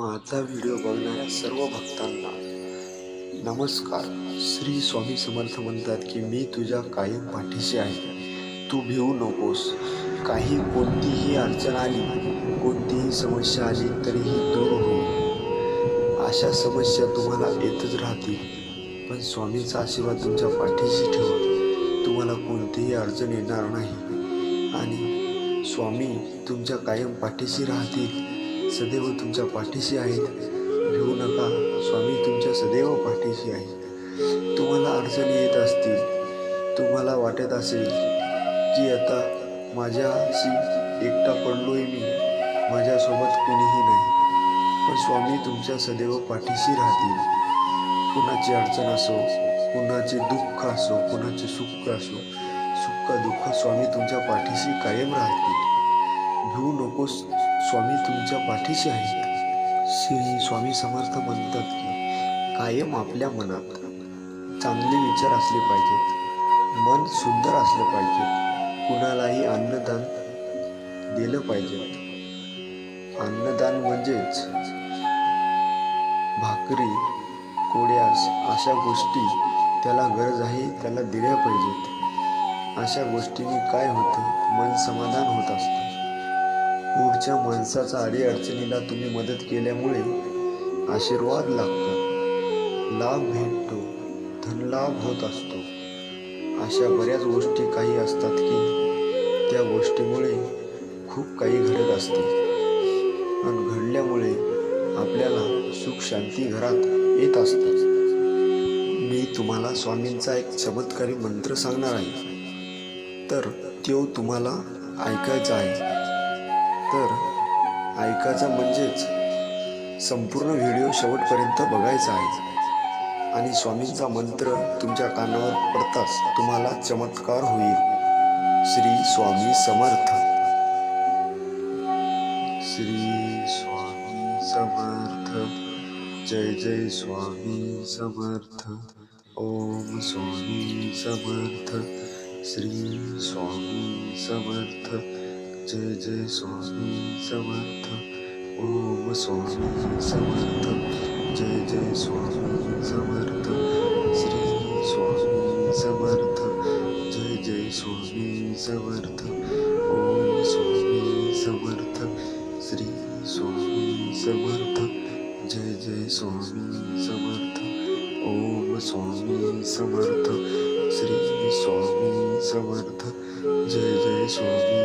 माझा व्हिडिओ बघणाऱ्या सर्व भक्तांना नमस्कार. श्री स्वामी समर्थ म्हणतात की मी तुझ्या कायम पाठीशी आहे. तू भिवू नकोस. काही कोणतीही अडचण आली कोणतीही समस्या आली तरीही दूर हो. अशा समस्या तुम्हाला येतच राहतील. पण स्वामींचा आशीर्वाद तुमच्या पाठीशी ठेवा. तुम्हाला कोणतीही अडचण येणार नाही. आणि स्वामी तुमच्या कायम पाठीशी राहतील. सदैव तुमच्या पाठीशी आहेत. घेऊ नका स्वामी तुमच्या सदैव पाठीशी आहेत. तुम्हाला अडचणी येत असतील तुम्हाला वाटत असेल की आता माझ्याशी एकटा पडलोय मी माझ्यासोबत कुणीही नाही. पण स्वामी तुमच्या सदैव पाठीशी राहतील. कुणाची अडचण असो कुणाचे दुःख असो कुणाचे सुख असो सुख दुःख स्वामी तुमच्या पाठीशी कायम राहतील. घेऊ नकोस स्वामी तुमच्या पाठीशी आहे श्री स्वामी समर्थ म्हणतात की कायम आपल्या मनात. चांगले विचार असले पाहिजेत. मन सुंदर असले पाहिजे कुणालाही अन्नदान दिलं पाहिजे अन्नदान म्हणजेच भाकरी कोड्यास अशा गोष्टी त्याला गरज आहे त्याला दिल्या पाहिजेत. अशा गोष्टीने काय होतं? मन सम पुढच्या माणसाचा अडीअडचणीला तुम्ही मदत केल्यामुळे आशीर्वाद लागतात लाभ भेटतो. धनलाभ होत असतो. अशा बऱ्याच गोष्टी काही असतात की त्या गोष्टीमुळे खूप काही घडत असते. आणि घडल्यामुळे आपल्याला सुख शांती घरात येत असतात मी तुम्हाला स्वामींचा एक चमत्कारी मंत्र सांगणार आहे. तर तो तुम्हाला ऐकायचा आहे. तर ऐकायचा म्हणजेच संपूर्ण व्हिडिओ शेवटपर्यंत बघायचा आहे. आणि स्वामींचा मंत्र तुमच्या कानावर पडताच तुम्हाला चमत्कार होईल. श्री स्वामी समर्थ. श्री स्वामी समर्थ. जय जय स्वामी समर्थ. ओम स्वामी समर्थ. श्री स्वामी समर्थ. जय जय स्वामी समर्थ ओम स्वामी समर्थ जय जय स्वामी समर्थ श्री स्वामी समर्थ जय जय स्वामी समर्थ ओम स्वामी समर्थ श्री स्वामी समर्थ जय जय स्वामी समर्थ ओम स्वामी समर्थ श्री स्वामी समर्थ जय जय स्वामी